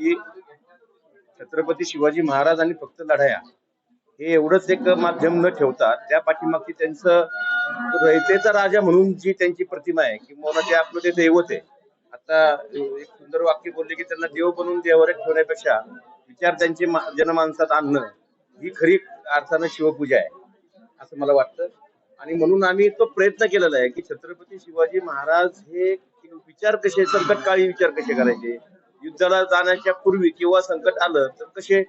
की छत्रपती शिवाजी महाराज आणि फक्त लढाया हे एवढंच एक माध्यम न ठेवता त्या पाठीमागची त्यांचं रयतेचा राजा म्हणून जी त्यांची प्रतिमा आहे किंवा ते आपलं ते दैवत आहे आता एक सुंदर वाक्य बोलले की त्यांना देव बनवून देवावर ठेवण्यापेक्षा विचार त्यांचे जनमानसात आणणं ही खरी अर्थानं शिवपूजा आहे असं मला वाटतं. आणि म्हणून आम्ही तो प्रयत्न केलेला आहे की छत्रपती शिवाजी महाराज हे विचार कसे संकटकाळी विचार कसे करायचे युद्धाला जाण्याच्या पूर्वी किंवा संकट आलं तर कसे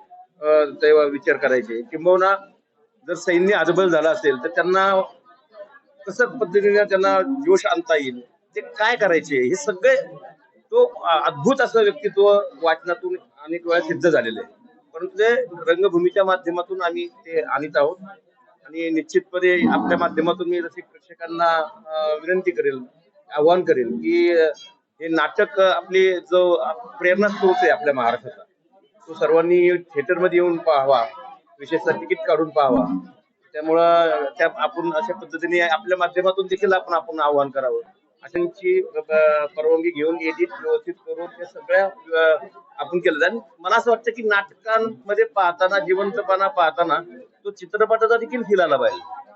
तेव्हा विचार करायचे? किंबहुना जर सैन्य हतबल झालं असेल तर त्यांना कसं पद्धतीने त्यांना जोश आणता येईल? ते काय करायचे? हे सगळे तो अद्भुत असं व्यक्तित्व वाचनातून अनेक वेळा सिद्ध झालेलं आहे. परंतु ते रंगभूमीच्या माध्यमातून आम्ही ते आणत आहोत. आणि निश्चितपणे आपल्या माध्यमातून मी रसिक प्रेक्षकांना विनंती करेल आवाहन करेल की हे नाटक आपली जो प्रेरणा स्रोत आहे आपल्या महाराष्ट्राचा तो सर्वांनी थिएटरमध्ये येऊन पाहावा विशेषतः तिकीट काढून पाहावा. त्यामुळं त्या आपण अशा पद्धतीने आपल्या माध्यमातून देखील आपण आपण आवाहन करावं. अशांची परवानगी घेऊन एडिट व्यवस्थित करून त्या सगळ्या आपण केलं आणि मला असं वाटतं की नाटकांमध्ये पाहताना जिवंतपणा पाहताना तो चित्रपटाचा देखील फील आला पाहिजे.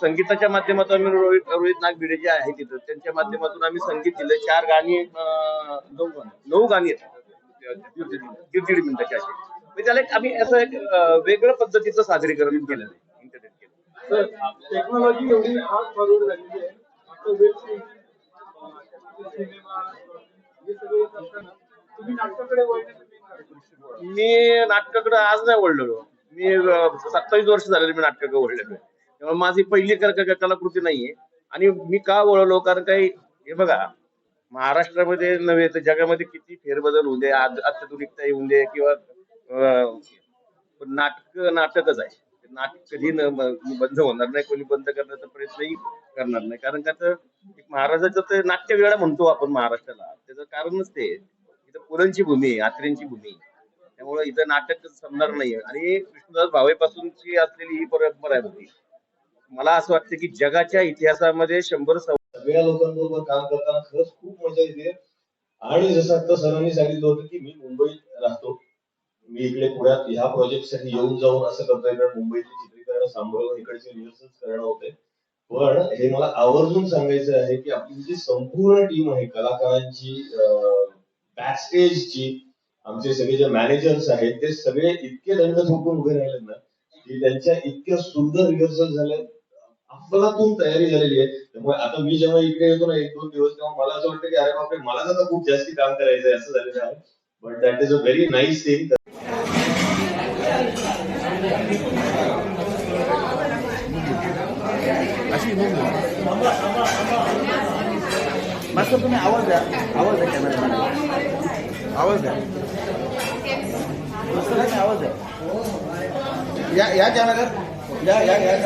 संगीताच्या माध्यमातून आम्ही रोहित रोहित नागभिडे जे आहेत तिथं त्यांच्या माध्यमातून आम्ही संगीत दिलं. चार गाणी नऊ गाणी नऊ गाणी आहेत. दीड दीड मिनिटाची अशी. म्हणजे त्याला एक आम्ही असं एक वेगळं पद्धतीचं सादरीकरण केलेलं आहे entertain केलं. टेक्नॉलॉजी एवढी फास्ट फॉरवर्ड झालेली आहे? मी नाटकाकडे आज नाही वळलेलो. मी सत्तावीस वर्ष झालेले मी नाटकाकडे वळलेलो आहे. त्यामुळे माझी पहिली कलाकृती नाहीये. आणि मी का वळलो? कारण काही हे बघा महाराष्ट्रामध्ये नव्हे तर जगामध्ये किती फेरबदल होऊ दे अत्याधुनिकता येऊ दे किंवा अं, पण नाटक नाटकच आहे. नाटक कधी न बंद होणार नाही. कोणी बंद करण्याचा प्रयत्नही करणार नाही. कारण का तर एक तर नाट्य वेळा म्हणतो आपण महाराष्ट्राला. त्याचं कारणच ते. इथं पुरणची भूमी आहे आत्र्यांची भूमी त्यामुळे इथं नाटक समणार नाहीये. आणि विष्णुदास भावेपासूनची असलेली ही परंपरा आहे मला असं वाटतं की जगाच्या इतिहासामध्ये शंभर सगळ्या लोकांबरोबर काम करताना खरंच खूप मजा येते. आणि जसं आता सरांनी सांगितलं होतं की मी मुंबईत राहतो. मी इकडे पुण्यात ह्या प्रोजेक्टसाठी येऊन जाऊन असं करतोय. कारण मुंबईतली चित्रीकरण सांभाळून इकडचे रिहर्सल करणं होते पण हे मला आवर्जून सांगायचं आहे की आपली जी संपूर्ण टीम आहे कलाकारांची बॅक स्टेजची आमचे सगळे जे मॅनेजर्स आहेत ते सगळे इतके दंड झोपून उभे राहिले ना की त्यांच्या इतक्या सुंदर रिहर्सल झाल्या अफलातून तयारी झालेली आहे. त्यामुळे आता मी जेव्हा इकडे येतो ना एक दोन दिवस तेव्हा मला असं वाटतं की अरे बापरे मला आता खूप जास्ती काम करायचं आहे असं झालेलं आहे. But that is a very nice thing तुम्ही आवाज द्या. आवाज द्या कॅमेरा आवाज द्या. आवाज द्या. या या कॅमेऱ्यात या या या.